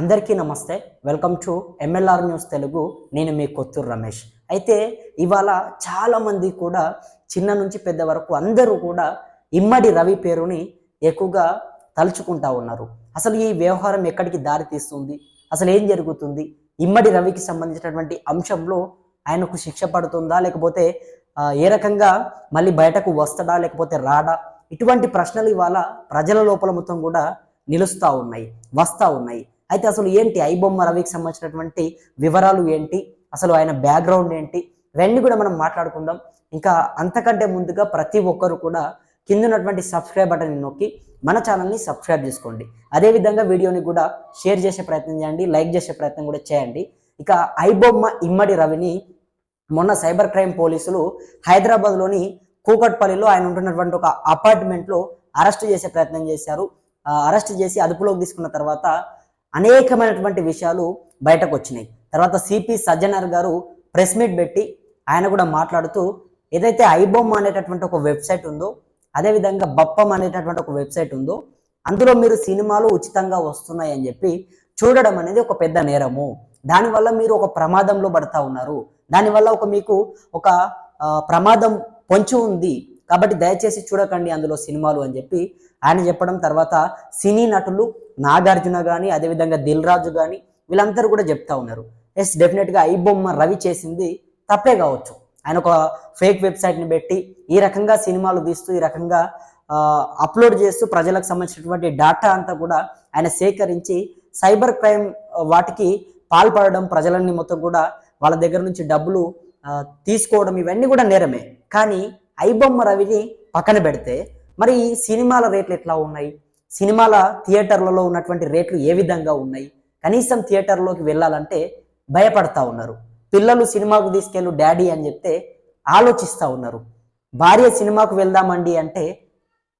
అందరికీ నమస్తే. Welcome to M L R news Telugu నేను మీ కొత్తూరు రమేష్. అయితే ఇవాళ చాలామంది కూడా చిన్న నుంచి పెద్ద వరకు అందరూ కూడా ఇమ్మడి రవి పేరుని ఎక్కువగా తలుచుకుంటా ఉన్నారు. అసలు ఈ వ్యవహారం ఎక్కడికి దారి తీస్తుంది? అసలు ఏం జరుగుతుంది? ఇమ్మడి రవికి సంబంధించినటువంటి అంశంలో ఆయనకు శిక్ష పడుతుందా? లేకపోతే ఏ రకంగా మళ్ళీ బయటకు వస్తాడా? లేకపోతే రాడా? ఇటువంటి ప్రశ్నలు ఇవాళ ప్రజల లోపల మొత్తం కూడా నిలుస్తూ ఉన్నాయి వస్తూ ఉన్నాయి. అయితే అసలు ఏంటి? ఐబొమ్మ రవికి సంబంధించినటువంటి వివరాలు ఏంటి? అసలు ఆయన బ్యాక్గ్రౌండ్ ఏంటి? ఇవన్నీ కూడా మనం మాట్లాడుకుందాం. ఇంకా అంతకంటే ముందుగా ప్రతి ఒక్కరు కూడా కింద ఉన్నటువంటి సబ్స్క్రైబ్ బటన్ నొక్కి మన ఛానల్ని సబ్స్క్రైబ్ చేసుకోండి. అదేవిధంగా వీడియోని కూడా షేర్ చేసే ప్రయత్నం చేయండి. లైక్ చేసే ప్రయత్నం కూడా చేయండి. ఇక ఐబొమ్మ ఇమ్మడి రవిని మొన్న సైబర్ క్రైమ్ పోలీసులు హైదరాబాద్లోని కూకట్పల్లిలో ఆయన ఉంటున్నటువంటి ఒక అపార్ట్మెంట్లో అరెస్ట్ చేసే ప్రయత్నం చేశారు. అరెస్ట్ చేసి అదుపులోకి తీసుకున్న తర్వాత అనేకమైనటువంటి విషయాలు బయటకు వచ్చినాయి తర్వాత సిపి సజ్జనర్ గారు ప్రెస్ మీట్ పెట్టి ఆయన కూడా మాట్లాడుతూ ఏదైతే ఐబొమ్మ అనేటటువంటి ఒక వెబ్సైట్ ఉందో అదేవిధంగా బప్పం అనేటటువంటి ఒక వెబ్సైట్ ఉందో అందులో మీరు సినిమాలు ఉచితంగా వస్తున్నాయి అని చెప్పి చూడడం అనేది ఒక పెద్ద నేరము. దానివల్ల మీరు ఒక ప్రమాదంలో పడతా ఉన్నారు. దానివల్ల ఒక మీకు ఒక ప్రమాదం పొంచి ఉంది. కాబట్టి దయచేసి చూడకండి అందులో సినిమాలు అని చెప్పి ఆయన చెప్పడం తర్వాత సినీ నటులు నాగార్జున కానీ అదేవిధంగా దిల్ రాజు కానీ వీళ్ళందరూ కూడా చెప్తా ఉన్నారు. ఎస్ డెఫినెట్గా ఐ బొమ్మ రవి చేసింది తప్పే కావచ్చు. ఆయన ఒక ఫేక్ వెబ్సైట్ని పెట్టి ఈ రకంగా సినిమాలు తీస్తూ ఈ రకంగా అప్లోడ్ చేస్తూ ప్రజలకు సంబంధించినటువంటి డాటా అంతా కూడా ఆయన సేకరించి సైబర్ క్రైమ్ వాటికి పాల్పడడం ప్రజలన్నీ మొత్తం కూడా వాళ్ళ దగ్గర నుంచి డబ్బులు తీసుకోవడం ఇవన్నీ కూడా నేరమే. కానీ ఐబొమ్మ రవిని పక్కన పెడితే మరి ఈ సినిమాల రేట్లు ఎట్లా ఉన్నాయి? సినిమాల థియేటర్లలో ఉన్నటువంటి రేట్లు ఏ విధంగా ఉన్నాయి? కనీసం థియేటర్లోకి వెళ్ళాలంటే భయపడతా ఉన్నారు. పిల్లలు సినిమాకు తీసుకెళ్ళు డాడీ అని చెప్తే ఆలోచిస్తూ ఉన్నారు. భార్య సినిమాకు వెళ్దామండి అంటే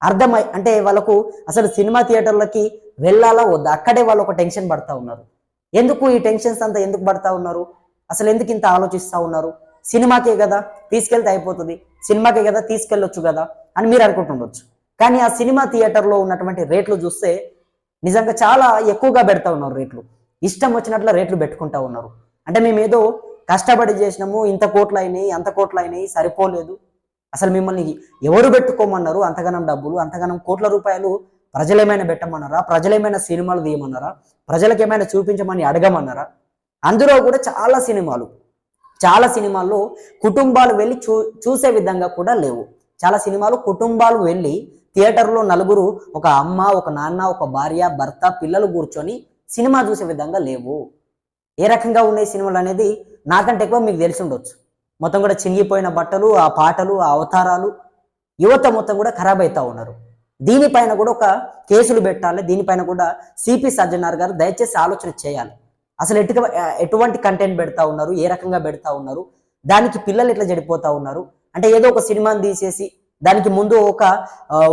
అర్థమై అంటే వాళ్ళకు అసలు సినిమా థియేటర్లకి వెళ్ళాలా వద్దా? అక్కడే వాళ్ళు ఒక టెన్షన్ పడతా ఉన్నారు. ఎందుకు ఈ టెన్షన్స్ అంతా ఎందుకు పడతా ఉన్నారు? అసలు ఎందుకు ఇంత ఆలోచిస్తూ ఉన్నారు? సినిమాకే కదా తీసుకెళ్తే అయిపోతుంది. సినిమాకే కదా తీసుకెళ్ళొచ్చు కదా అని మీరు అనుకుంటుండొచ్చు. కానీ ఆ సినిమా థియేటర్లో ఉన్నటువంటి రేట్లు చూస్తే నిజంగా చాలా ఎక్కువగా పెడతా ఉన్నారు రేట్లు. ఇష్టం వచ్చినట్లు రేట్లు పెట్టుకుంటా ఉన్నారు. అంటే మేము ఏదో కష్టపడి చేసినాము ఇంత కోట్లు అయినాయి అంత కోట్లు అయినాయి సరిపోలేదు. అసలు మిమ్మల్ని ఎవరు పెట్టుకోమన్నారు? అంతగానం డబ్బులు అంతగానం కోట్ల రూపాయలు ప్రజలేమైనా పెట్టమన్నారా? ప్రజలేమైనా సినిమాలు తీయమన్నారా? ప్రజలకు ఏమైనా చూపించమని అడగమన్నారా? అందులో కూడా చాలా సినిమాలు. చాలా సినిమాల్లో కుటుంబాలు వెళ్ళి చూ చూసే విధంగా కూడా లేవు. చాలా సినిమాలు కుటుంబాలు వెళ్ళి థియేటర్లో నలుగురు ఒక అమ్మ ఒక నాన్న ఒక భార్య భర్త పిల్లలు కూర్చొని సినిమా చూసే విధంగా లేవు. ఏ రకంగా ఉన్నాయి సినిమాలు అనేది నాకంటే ఎక్కువ మీకు తెలిసి ఉండొచ్చు. మొత్తం కూడా చినిగిపోయిన బట్టలు ఆ పాటలు ఆ అవతారాలు యువత మొత్తం కూడా ఖరాబ్ అవుతా ఉన్నారు. దీనిపైన కూడా ఒక కేసులు పెట్టాలి దీనిపైన కూడా సిపి సజ్జనార్ గారు దయచేసి ఆలోచన చేయాలి. అసలు ఎటు ఎటువంటి కంటెంట్ పెడతా ఉన్నారు? ఏ రకంగా పెడతా ఉన్నారు? దానికి పిల్లలు ఎట్లా చెడిపోతా ఉన్నారు? అంటే ఏదో ఒక సినిమాని తీసేసి దానికి ముందు ఒక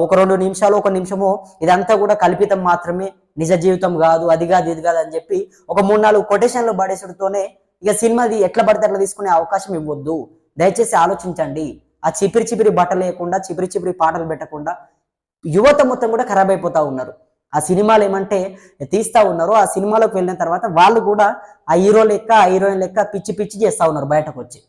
ఒక రెండు నిమిషాలు ఒక నిమిషము ఇదంతా కూడా కల్పితం మాత్రమే. నిజ జీవితం కాదు అది కాదు ఇది కాదు అని చెప్పి ఒక మూడు నాలుగు కొటేషన్లు పడేసడితోనే ఇక సినిమాది ఎట్లా పడితే అట్లా తీసుకునే అవకాశం ఇవ్వద్దు. దయచేసి ఆలోచించండి. ఆ చిపిరి చిపిరి బట్టలు లేకుండా చిపిరి చిపిరి పాటలు పెట్టకుండా యువత మొత్తం కూడా ఖరాబ్ అయిపోతా ఉన్నారు. ఆ సినిమాలు ఏమంటే తీస్తా ఉన్నారు. ఆ సినిమాలోకి వెళ్ళిన తర్వాత వాళ్ళు కూడా ఆ హీరో లెక్క ఆ హీరోయిన్ లెక్క పిచ్చి పిచ్చి చేస్తూ ఉన్నారు బయటకు వచ్చి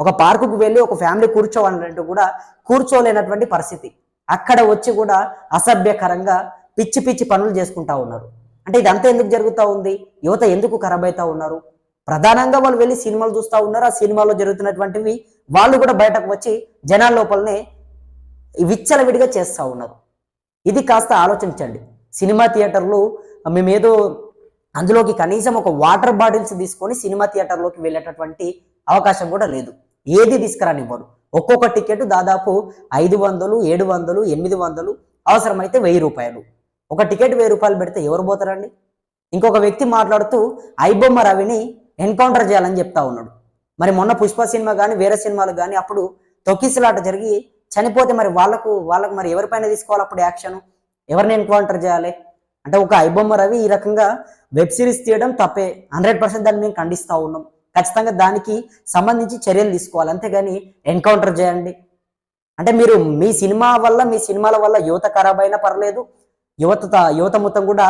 ఒక పార్కుకు వెళ్ళి ఒక ఫ్యామిలీ కూర్చోవాలంటే కూడా కూర్చోలేనటువంటి పరిస్థితి. అక్కడ వచ్చి కూడా అసభ్యకరంగా పిచ్చి పిచ్చి పనులు చేసుకుంటా ఉన్నారు. అంటే ఇదంతా ఎందుకు జరుగుతూ ఉంది? యువత ఎందుకు ఖరాబ్ అవుతా ఉన్నారు? ప్రధానంగా వాళ్ళు వెళ్ళి సినిమాలు చూస్తూ ఉన్నారు. ఆ సినిమాలో జరుగుతున్నటువంటివి వాళ్ళు కూడా బయటకు వచ్చి జనాల లోపలనే విచ్చలవిడిగా చేస్తూ ఉన్నారు. ఇది కాస్త ఆలోచించండి. సినిమా థియేటర్లు మేమేదో అందులోకి కనీసం ఒక వాటర్ బాటిల్స్ తీసుకొని సినిమా థియేటర్లోకి వెళ్ళేటటువంటి అవకాశం కూడా లేదు. ఏది తీసుకురానివ్వరు. ఒక్కొక్క టికెట్ దాదాపు ఐదు వందలు ఏడు వందలు ఎనిమిది వందలు అవసరమైతే వెయ్యి రూపాయలు. ఒక టికెట్ వెయ్యి రూపాయలు పెడితే ఎవరు పోతారండి? ఇంకొక వ్యక్తి మాట్లాడుతూ ఐబొమ్మ రవిని ఎన్కౌంటర్ చేయాలని చెప్తా ఉన్నాడు మరి మొన్న పుష్ప సినిమా కానీ వేరే సినిమాలు కానీ అప్పుడు తొక్కిసలాట జరిగి చనిపోతే మరి వాళ్ళకు వాళ్ళకు మరి ఎవరిపైన తీసుకోవాలి అప్పుడు యాక్షన్? ఎవరిని ఎన్కౌంటర్ చేయాలి? అంటే ఒక ఐబొమ్మ రవి ఈ రకంగా వెబ్ సిరీస్ తీయడం తప్పే. హండ్రెడ్ పర్సెంట్ దాన్ని మేము ఖండిస్తూ ఉన్నాం. ఖచ్చితంగా దానికి సంబంధించి చర్యలు తీసుకోవాలి. అంతేగాని ఎన్కౌంటర్ చేయండి. అంటే మీరు మీ సినిమా వల్ల మీ సినిమాల వల్ల యువత ఖరాబ్ అయినా పర్లేదు. యువత యువత మొత్తం కూడా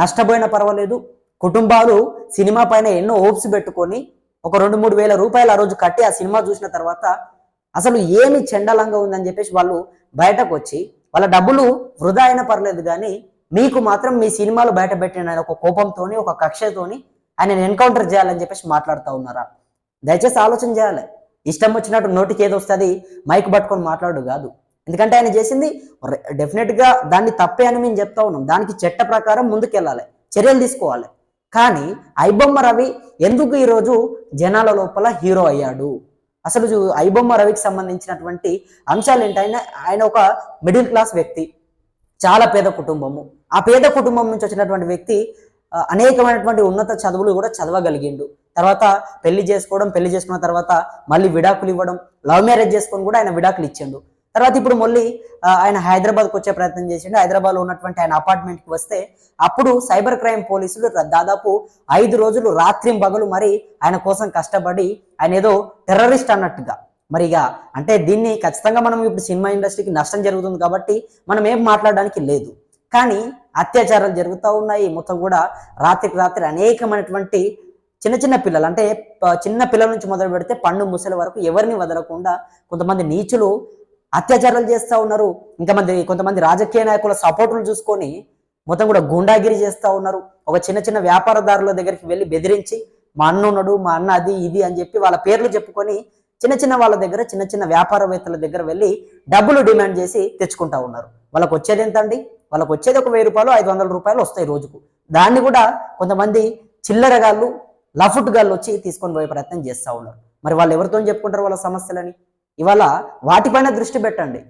నష్టపోయినా పర్వాలేదు. కుటుంబాలు సినిమా పైన ఎన్నో హోప్స్ పెట్టుకొని ఒక రెండు మూడు వేల రూపాయలు ఆ రోజు కట్టి ఆ సినిమా చూసిన తర్వాత అసలు ఏమి చెండలంగా ఉందని చెప్పేసి వాళ్ళు బయటకు వచ్చి వాళ్ళ డబ్బులు వృధా అయినా పర్లేదు కానీ మీకు మాత్రం మీ సినిమాలు బయట పెట్టిన ఒక కోపంతోని ఒక కక్షతోని ఆయన ఎన్కౌంటర్ చేయాలని చెప్పేసి మాట్లాడుతూ ఉన్నారా? దయచేసి ఆలోచన చేయాలి. ఇష్టం వచ్చినట్టు నోటికి ఏదో వస్తుంది మైక్ పట్టుకొని మాట్లాడు కాదు. ఎందుకంటే ఆయన చేసింది డెఫినెట్గా దాన్ని తప్పే అని మేము చెప్తా ఉన్నాం. దానికి చట్ట ప్రకారం ముందుకెళ్ళాలి చర్యలు తీసుకోవాలి. కానీ ఐబొమ్మ రవి ఎందుకు ఈరోజు జనాల లోపల హీరో అయ్యాడు? అసలు చూ- ఐబొమ్మ రవికి సంబంధించినటువంటి అంశాలు ఏంటి? ఆయన ఆయన ఒక మిడిల్ క్లాస్ వ్యక్తి చాలా పేద కుటుంబము. ఆ పేద కుటుంబం నుంచి వచ్చినటువంటి వ్యక్తి అనేకమైనటువంటి ఉన్నత చదువులు కూడా చదవగలిగిండు. తర్వాత పెళ్ళి చేసుకోవడం పెళ్ళి చేసుకున్న తర్వాత మళ్ళీ విడాకులు ఇవ్వడం లవ్ మ్యారేజ్ చేసుకొని కూడా ఆయన విడాకులు ఇచ్చిండు. తర్వాత ఇప్పుడు మళ్ళీ ఆయన హైదరాబాద్కి వచ్చే ప్రయత్నం చేసిండు. హైదరాబాద్లో ఉన్నటువంటి ఆయన అపార్ట్మెంట్కి వస్తే అప్పుడు సైబర్ క్రైమ్ పోలీసులు దాదాపు ఐదు రోజులు రాత్రి పగలు మరి ఆయన కోసం కష్టపడి ఆయన ఏదో టెర్రరిస్ట్ అన్నట్టుగా. మరి ఇక అంటే దీన్ని ఖచ్చితంగా మనం ఇప్పుడు సినిమా ఇండస్ట్రీకి నష్టం జరుగుతుంది కాబట్టి మనం ఏం మాట్లాడడానికి లేదు. కానీ అత్యాచారాలు జరుగుతూ ఉన్నాయి. మొత్తం కూడా రాత్రికి రాత్రి అనేకమైనటువంటి చిన్న చిన్న పిల్లలు అంటే చిన్న పిల్లల నుంచి మొదలు పెడితే పండు ముసలి వరకు ఎవరిని వదలకుండా కొంతమంది నీచులు అత్యాచారాలు చేస్తూ ఉన్నారు. ఇంకా మంది కొంతమంది రాజకీయ నాయకుల సపోర్టులు చూసుకొని మొత్తం కూడా గుండాగిరి చేస్తూ ఉన్నారు. ఒక చిన్న చిన్న వ్యాపారదారుల దగ్గరికి వెళ్ళి బెదిరించి మా అన్న ఉన్నాడు మా అన్న అది ఇది అని చెప్పి వాళ్ళ పేర్లు చెప్పుకొని చిన్న చిన్న వాళ్ళ దగ్గర చిన్న చిన్న వ్యాపారవేత్తల దగ్గర వెళ్ళి డబ్బులు డిమాండ్ చేసి తెచ్చుకుంటా ఉన్నారు. వాళ్ళకి వచ్చేది ఎంత అండి వచ్చేది ఒక వెయ్యి రూపాయలు ఐదు వందల రూపాయలు వస్తాయి రోజుకు. దాన్ని కూడా కొంతమంది చిల్లరగాళ్ళు లఫుట్ గాళ్ళు వచ్చి తీసుకొని పోయే ప్రయత్నం చేస్తూ ఉన్నారు. మరి వాళ్ళు ఎవరితో చెప్పుకుంటారు వాళ్ళ సమస్యలని? ఇవాళ వాటిపైన దృష్టి పెట్టండి.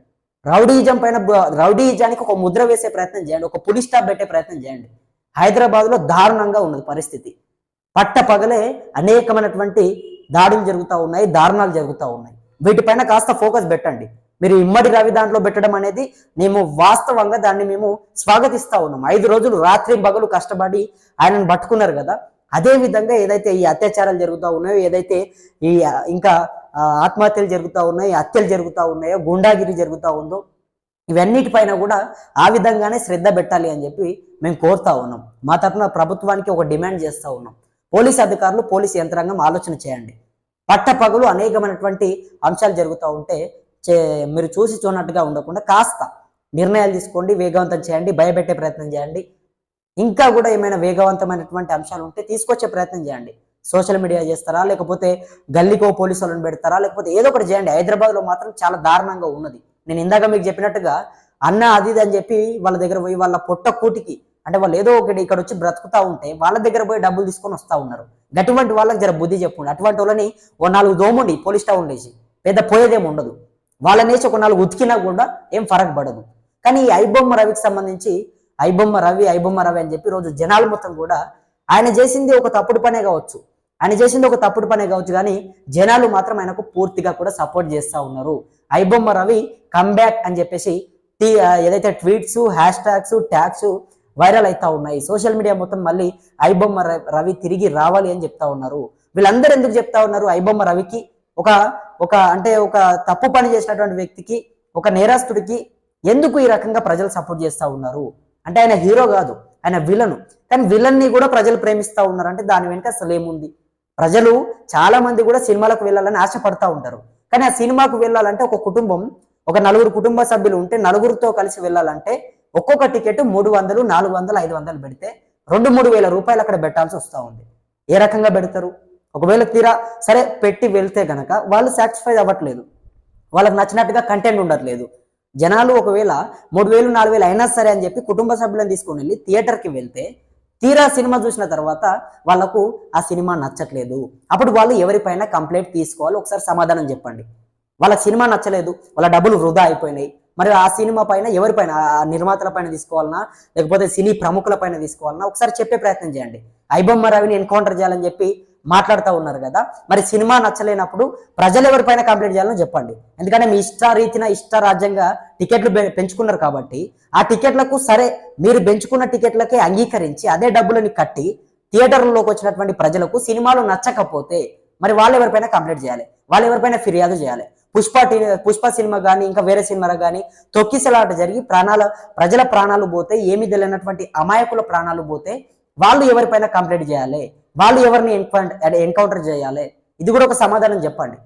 రౌడీజం పైన రౌడీజానికి ఒక ముద్ర వేసే ప్రయత్నం చేయండి. ఒక పులి స్టాప్ పెట్టే ప్రయత్నం చేయండి. హైదరాబాద్లో దారుణంగా ఉన్నది పరిస్థితి. పట్ట పగలే అనేకమైనటువంటి దాడులు జరుగుతూ ఉన్నాయి దారుణాలు జరుగుతూ ఉన్నాయి. వీటిపైన కాస్త ఫోకస్ పెట్టండి. మీరు ఇమ్మడి రవి దాంట్లో పెట్టడం అనేది మేము వాస్తవంగా దాన్ని మేము స్వాగతిస్తా ఉన్నాం. ఐదు రోజులు రాత్రి పగలు కష్టపడి ఆయనను పట్టుకున్నారు కదా. అదే విధంగా ఏదైతే ఈ అత్యాచారాలు జరుగుతూ ఉన్నాయో ఏదైతే ఈ ఇంకా ఆత్మహత్యలు జరుగుతూ ఉన్నాయో హత్యలు జరుగుతూ ఉన్నాయో గుండాగిరి జరుగుతూ ఉందో ఇవన్నిటిపైన కూడా ఆ విధంగానే శ్రద్ధ పెట్టాలి అని చెప్పి మేము కోరుతా ఉన్నాం. మా తరఫున ప్రభుత్వానికి ఒక డిమాండ్ చేస్తూ ఉన్నాం. పోలీస్ అధికారులు పోలీస్ యంత్రాంగం ఆలోచన చేయండి. పట్టపగలు అనేకమైనటువంటి అంశాలు జరుగుతూ ఉంటే చే మీరు చూసి చూనట్టుగా ఉండకుండా కాస్త నిర్ణయాలు తీసుకోండి వేగవంతం చేయండి భయపెట్టే ప్రయత్నం చేయండి. ఇంకా కూడా ఏమైనా వేగవంతమైనటువంటి అంశాలు ఉంటే తీసుకొచ్చే ప్రయత్నం చేయండి. సోషల్ మీడియా చేస్తారా? లేకపోతే గల్లీకో పోలీసు వాళ్ళని పెడతారా? లేకపోతే ఏదో ఒకటి చేయండి. హైదరాబాద్లో మాత్రం చాలా దారుణంగా ఉన్నది. నేను ఇందాక మీకు చెప్పినట్టుగా అన్న అది ఇది అని చెప్పి వాళ్ళ దగ్గర పోయి వాళ్ళ పొట్ట కూటికి అంటే వాళ్ళు ఏదో ఒకటి ఇక్కడ వచ్చి బ్రతుకుతా ఉంటే వాళ్ళ దగ్గర పోయి డబ్బులు తీసుకొని వస్తూ ఉన్నారు. అటువంటి వాళ్ళకి జర బుద్ధి చెప్పండి. అటువంటి వాళ్ళని ఓ నాలుగు దోముండి పోలీస్ స్టాఫ్ ఉండేసి పెద్ద పోయేదేమి ఉండదు. వాళ్ళని ఒక నాలుగు ఉతికినా కూడా ఏం ఫరక్ పడదు. కానీ ఈ ఐబొమ్మ రవికి సంబంధించి ఐబొమ్మ రవి ఐబొమ్మ రవి అని చెప్పి రోజు జనాలు మొత్తం కూడా ఆయన చేసింది ఒక తప్పుడు పనే కావచ్చు. ఆయన చేసింది ఒక తప్పుడు పనే కావచ్చు కానీ జనాలు మాత్రం ఆయనకు పూర్తిగా కూడా సపోర్ట్ చేస్తూ ఉన్నారు. ఐబొమ్మ రవి కంబ్యాక్ అని చెప్పేసి టీ ఏదైతే tweets hash tags tags viral అవుతా ఉన్నాయి. సోషల్ మీడియా మొత్తం మళ్ళీ ఐబొమ్మ రవి తిరిగి రావాలి అని చెప్తా ఉన్నారు. వీళ్ళందరూ ఎందుకు చెప్తా ఉన్నారు? ఐబొమ్మ రవికి ఒక ఒక అంటే ఒక తప్పు పని చేసినటువంటి వ్యక్తికి ఒక నేరస్తుడికి ఎందుకు ఈ రకంగా ప్రజలు సపోర్ట్ చేస్తూ ఉన్నారు? అంటే ఆయన హీరో కాదు ఆయన విలను. కానీ విలన్ని కూడా ప్రజలు ప్రేమిస్తూ ఉన్నారు. అంటే దాని వెనుక అసలు ఏముంది ప్రజలు చాలా మంది కూడా సినిమాలకు వెళ్ళాలని ఆశపడతా ఉంటారు. కానీ ఆ సినిమాకు వెళ్ళాలంటే ఒక కుటుంబం ఒక నలుగురు కుటుంబ సభ్యులు ఉంటే నలుగురితో కలిసి వెళ్ళాలంటే ఒక్కొక్క టికెట్ మూడు వందలు నాలుగు వందలు ఐదు వందలు పెడితే రెండు మూడు వేల రూపాయలు అక్కడ పెట్టాల్సి వస్తూ ఉంది. ఏ రకంగా పెడతారు? ఒకవేళ తీరా సరే పెట్టి వెళ్తే గనక వాళ్ళు సాటిస్ఫై అవ్వట్లేదు. వాళ్ళకి నచ్చినట్టుగా కంటెంట్ ఉండట్లేదు. జనాలు ఒకవేళ మూడు వేలు నాలుగు వేలు అయినా సరే అని చెప్పి కుటుంబ సభ్యులను తీసుకొని వెళ్ళి థియేటర్కి వెళ్తే తీరా సినిమా చూసిన తర్వాత వాళ్ళకు ఆ సినిమా నచ్చట్లేదు. అప్పుడు వాళ్ళు ఎవరిపైన కంప్లైంట్ తీసుకోవాలి ఒకసారి సమాధానం చెప్పండి. వాళ్ళ సినిమా నచ్చలేదు వాళ్ళ డబ్బులు వృధా అయిపోయినాయి. మరి ఆ సినిమా పైన ఎవరిపైన ఆ నిర్మాతల పైన తీసుకోవాలన్నా లేకపోతే సినీ ప్రముఖుల పైన తీసుకోవాలన్నా ఒకసారి చెప్పే ప్రయత్నం చేయండి. ఐబొమ్మ రవిని ఎన్కౌంటర్ చేయాలని చెప్పి మాట్లాడుతూ ఉన్నారు కదా. మరి సినిమా నచ్చలేనప్పుడు ప్రజలు ఎవరిపైన కంప్లైంట్ చేయాలని చెప్పండి. ఎందుకంటే మీ ఇష్ట రీతిన ఇష్ట రాజ్యంగా టికెట్లు పెంచుకున్నారు కాబట్టి ఆ టికెట్లకు సరే మీరు పెంచుకున్న టికెట్లకే అంగీకరించి అదే డబ్బులని కట్టి థియేటర్లోకి వచ్చినటువంటి ప్రజలకు సినిమాలు నచ్చకపోతే మరి వాళ్ళు ఎవరిపైన కంప్లైంట్ చేయాలి? వాళ్ళు ఎవరిపైన ఫిర్యాదు చేయాలి? పుష్ప పుష్ప సినిమా కానీ ఇంకా వేరే సినిమాలు కానీ తొక్కిసలాట జరిగి ప్రాణాల ప్రజల ప్రాణాలు పోతే ఏమి తెలియనటువంటి అమాయకుల ప్రాణాలు పోతే వాళ్ళు ఎవరిపైన కంప్లైంట్ చేయాలి? వాళ్ళు ఎవరిని ఎన్కౌంటర్ చేయాలి? ఇది కూడా ఒక సమాధానం చెప్పండి.